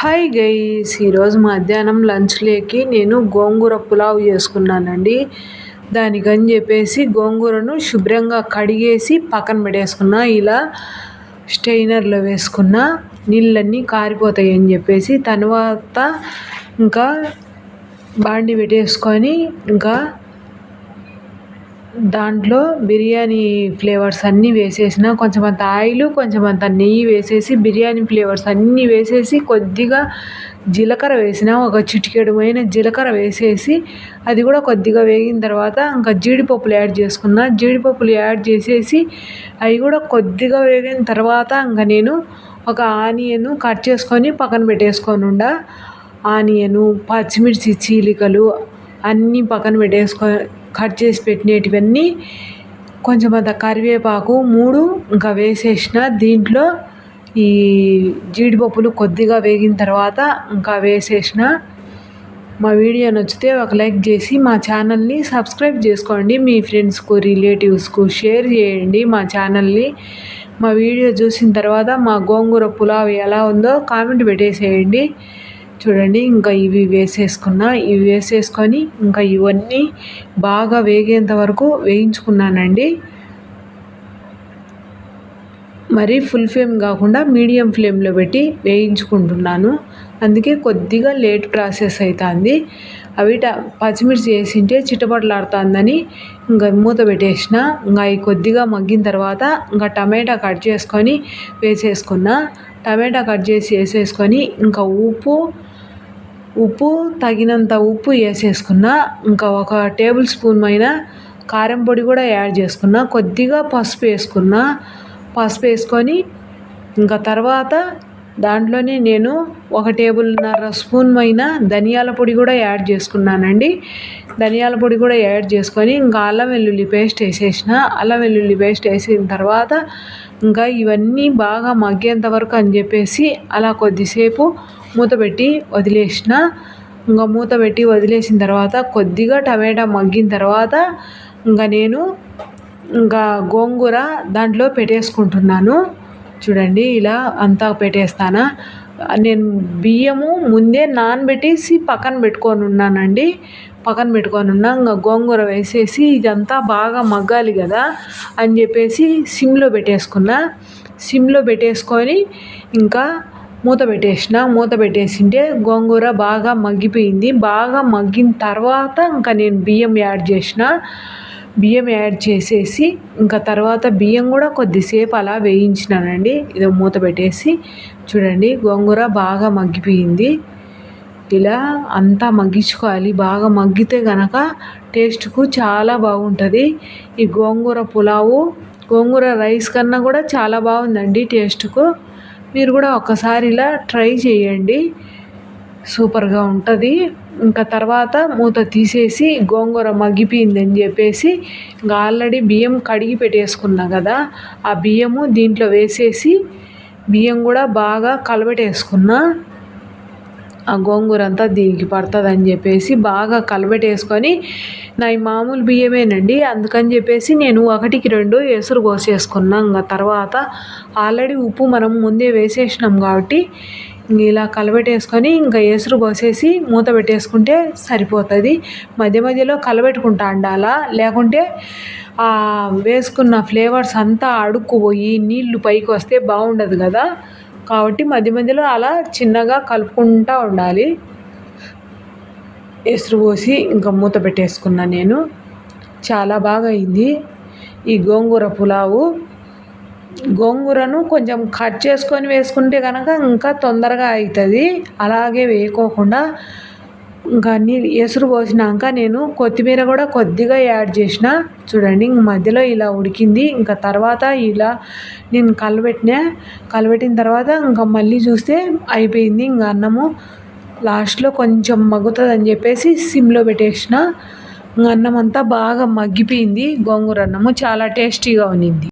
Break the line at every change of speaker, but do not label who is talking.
Hi guys ఈరోజు మధ్యాహ్నం లంచ్లోకి నేను గోంగూర పులావ్ చేసుకున్నానండి. దానికని చెప్పేసి గోంగూరను శుభ్రంగా కడిగేసి పక్కన పెట్టేసుకున్న. ఇలా స్టెయినర్లో వేసుకున్న. నీళ్ళన్నీ కారిపోతాయి అని చెప్పేసి తర్వాత ఇంకా బాండి పెట్టేసుకొని ఇంకా దాంట్లో బిర్యానీ ఫ్లేవర్స్ అన్నీ వేసేసిన కొంచెం అంత ఆయిల్ కొంచెం అంత నెయ్యి వేసేసి బిర్యానీ ఫ్లేవర్స్ అన్నీ వేసేసి కొద్దిగా జీలకర్ర వేసిన ఒక చిటికెడుమైన జీలకర్ర వేసేసి అది కూడా కొద్దిగా వేగిన తర్వాత ఇంకా జీడిపప్పులు యాడ్ చేసుకున్న. జీడిపప్పులు యాడ్ చేసేసి అవి కూడా కొద్దిగా వేగిన తర్వాత ఇంకా నేను ఒక ఆనియన్ కట్ చేసుకొని పక్కన పెట్టేసుకొని ఉండా. ఆనియను పచ్చిమిర్చి చీలికలు అన్నీ పక్కన పెట్టేసుకొని కట్ చేసి పెట్టినటివన్నీ కొంచెం అంత కరివేపాకు మూడు ఇంకా వేసేసిన దీంట్లో ఈ జీడిపప్పులు కొద్దిగా వేగిన తర్వాత ఇంకా వేసేసిన మా వీడియో నచ్చితే ఒక లైక్ చేసి మా ఛానల్ని సబ్స్క్రైబ్ చేసుకోండి. మీ ఫ్రెండ్స్కు రిలేటివ్స్కు షేర్ చేయండి మా ఛానల్ని. మా వీడియో చూసిన తర్వాత మా గోంగూర పులావ్ ఎలా ఉందో కామెంట్ పెట్టేసేయండి. చూడండి ఇంకా ఇవి వేసేసుకున్న. ఇవి వేసేసుకొని ఇంకా ఇవన్నీ బాగా వేగేంత వరకు వేయించుకున్నానండి. మరి ఫుల్ ఫ్లేమ్ కాకుండా మీడియం ఫ్లేమ్లో పెట్టి వేయించుకుంటున్నాను. అందుకే కొద్దిగా లేట్ ప్రాసెస్ అవుతుంది అవి పచ్చిమిర్చి వేసింటే చిట్టపట్లాడుతుందని ఇంకా మూత పెట్టేసిన. ఇంకా అవి కొద్దిగా మగ్గిన తర్వాత ఇంకా టమాటా కట్ చేసుకొని వేసేసుకున్న. టమాటా కట్ చేసి వేసేసుకొని ఇంకా ఉప్పు ఉప్పు తగినంత ఉప్పు వేసేసుకున్న ఇంకా ఒక టేబుల్ స్పూన్ అయిన కారం పొడి కూడా యాడ్ చేసుకున్న కొద్దిగా పసుపు వేసుకున్న పసుపు వేసుకొని ఇంకా తర్వాత దాంట్లోనే నేను ఒక టేబుల్న్నర స్పూన్ అయిన ధనియాల పొడి కూడా యాడ్ చేసుకున్నానండి. ధనియాల పొడి కూడా యాడ్ చేసుకొని ఇంకా అల్లం వెల్లుల్లి పేస్ట్ వేసేసిన. అల్లం వెల్లుల్లి పేస్ట్ వేసిన తర్వాత ఇంకా ఇవన్నీ బాగా మగ్గేంత వరకు అని చెప్పేసి అలా కొద్దిసేపు మూత పెట్టి వదిలేసిన. ఇంకా మూత పెట్టి వదిలేసిన తర్వాత కొద్దిగా టమాటా మగ్గిన తర్వాత ఇంకా నేను ఇంకా గోంగూర దాంట్లో పెట్టేసుకుంటున్నాను. చూడండి ఇలా అంతా పెట్టేస్తానా. నేను బియ్యము ముందే నానబెట్టేసి పక్కన పెట్టుకొని ఉన్నానండి. పక్కన పెట్టుకొని ఉన్నా ఇంకా గోంగూర వేసేసి ఇదంతా బాగా మగ్గాలి కదా అని చెప్పేసి సిమ్లో పెట్టేసుకున్నా. సిమ్లో పెట్టేసుకొని ఇంకా మూత పెట్టేసిన. మూత పెట్టేసింటే గోంగూర బాగా మగ్గిపోయింది. బాగా మగ్గిన తర్వాత ఇంకా నేను బియ్యం యాడ్ చేసిన. బియ్యం యాడ్ చేసేసి ఇంకా తర్వాత బియ్యం కూడా కొద్దిసేపు అలా వేయించినానండి. ఇది మూత పెట్టేసి చూడండి గోంగూర బాగా మగ్గిపోయింది. ఇలా అంతా మగ్గించుకోవాలి. బాగా మగ్గితే గనక టేస్ట్కు చాలా బాగుంటుంది. ఈ గోంగూర పులావు గోంగూర రైస్ కన్నా కూడా చాలా బాగుందండి టేస్ట్కు. మీరు కూడా ఒకసారి ఇలా ట్రై చేయండి. సూపర్గా ఉంటుంది. ఇంకా తర్వాత మూత తీసేసి గోంగూర మగ్గిపోయిందని చెప్పేసి ఇంకా ఆల్రెడీ బియ్యం కడిగి పెట్టేసుకున్నా కదా ఆ బియ్యము దీంట్లో వేసేసి బియ్యం కూడా బాగా కలబెట్టేసుకున్నా. ఆ గోంగూర అంతా దీనికి పడుతుందని చెప్పేసి బాగా కలబెట్టేసుకొని నా మామూలు బియ్యమేనండి. అందుకని చెప్పేసి నేను ఒకటికి రెండు ఎసురు పోసేసుకున్నా ఇంకా తర్వాత ఆల్రెడీ ఉప్పు మనం ముందే వేసేసినాం కాబట్టి ఇలా కలబెట్టేసుకొని ఇంకా ఎసురు పోసేసి మూత పెట్టేసుకుంటే సరిపోతుంది. మధ్య మధ్యలో కలబెట్టుకుంటా ఉండాలా లేకుంటే వేసుకున్న ఫ్లేవర్స్ అంతా అడుక్కుపోయి నీళ్ళు పైకి వస్తే బాగుండదు కదా. కాబట్టి మధ్య మధ్యలో అలా చిన్నగా కలుపుకుంటూ ఉండాలి. ఎసురు పోసి ఇంకా మూత పెట్టేసుకున్నా నేను. చాలా బాగా అయింది. ఈ గోంగూర పులావు గోంగూరను కొంచెం కట్ చేసుకొని వేసుకుంటే కనుక ఇంకా తొందరగా అవుతుంది అలాగే వేయకోకుండా ఇంకా నీళ్ళు ఎసురు పోసినాక నేను కొత్తిమీర కూడా కొద్దిగా యాడ్ చేసిన. చూడండి ఇంక మధ్యలో ఇలా ఉడికింది. ఇంకా తర్వాత ఇలా నేను కలబెట్టిన కలబెట్టిన తర్వాత ఇంకా మళ్ళీ చూస్తే అయిపోయింది. ఇంకా అన్నము లాస్ట్లో కొంచెం మగ్గుతుంది అని చెప్పేసి సిమ్లో పెట్టేసిన. అన్నం అంతా బాగా మగ్గిపోయింది. గోంగూర అన్నము చాలా టేస్టీగా ఉన్నింది.